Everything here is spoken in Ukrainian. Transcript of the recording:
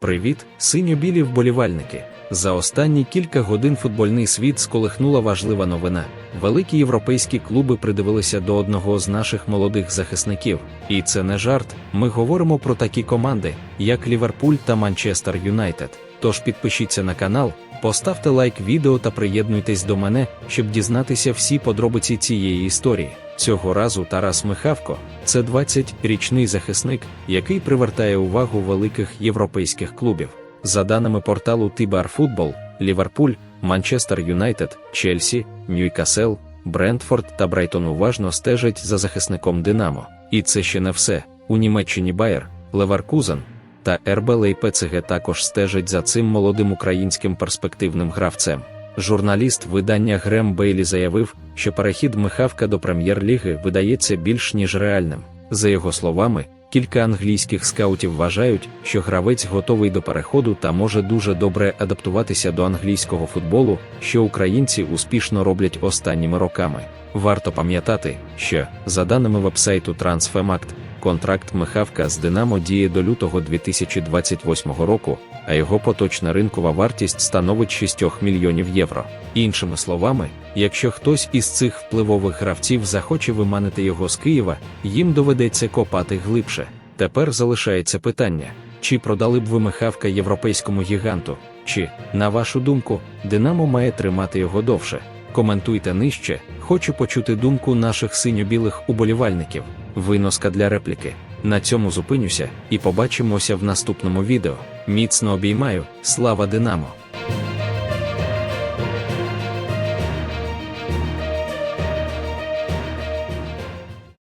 Привіт, синьо-білі вболівальники! За останні кілька годин футбольний світ сколихнула важлива новина. Великі європейські клуби придивилися до одного з наших молодих захисників. І це не жарт. Ми говоримо про такі команди, як Ліверпуль та Манчестер Юнайтед. Тож підпишіться на канал, поставте лайк відео та приєднуйтесь до мене, щоб дізнатися всі подробиці цієї історії. Цього разу Тарас Михавко це 20-річний захисник, який привертає увагу великих європейських клубів. За даними порталу Тибар Футбол, Ліверпуль, Манчестер Юнайтед, Челсі, Ньюкасл, Брентфорд та Брайтон уважно стежать за захисником Динамо. І це ще не все. У Німеччині Байер, Леверкузен та РБ Лейпецеге також стежать за цим молодим українським перспективним гравцем. Журналіст видання Грем Бейлі заявив, що перехід Михавка до прем'єр-ліги видається більш ніж реальним. За його словами, кілька англійських скаутів вважають, що гравець готовий до переходу та може дуже добре адаптуватися до англійського футболу, що українці успішно роблять останніми роками. Варто пам'ятати, що, за даними вебсайту Transfermarkt, контракт Михавка з Динамо діє до лютого 2028 року, а його поточна ринкова вартість становить 6 мільйонів євро. Іншими словами, якщо хтось із цих впливових гравців захоче виманити його з Києва, їм доведеться копати глибше. Тепер залишається питання: чи продали б ви Михавка європейському гіганту, чи, на вашу думку, Динамо має тримати його довше? Коментуйте нижче, хочу почути думку наших синьо-білих уболівальників. Виноска для репліки. На цьому зупинюся і побачимося в наступному відео. Міцно обіймаю, слава Динамо!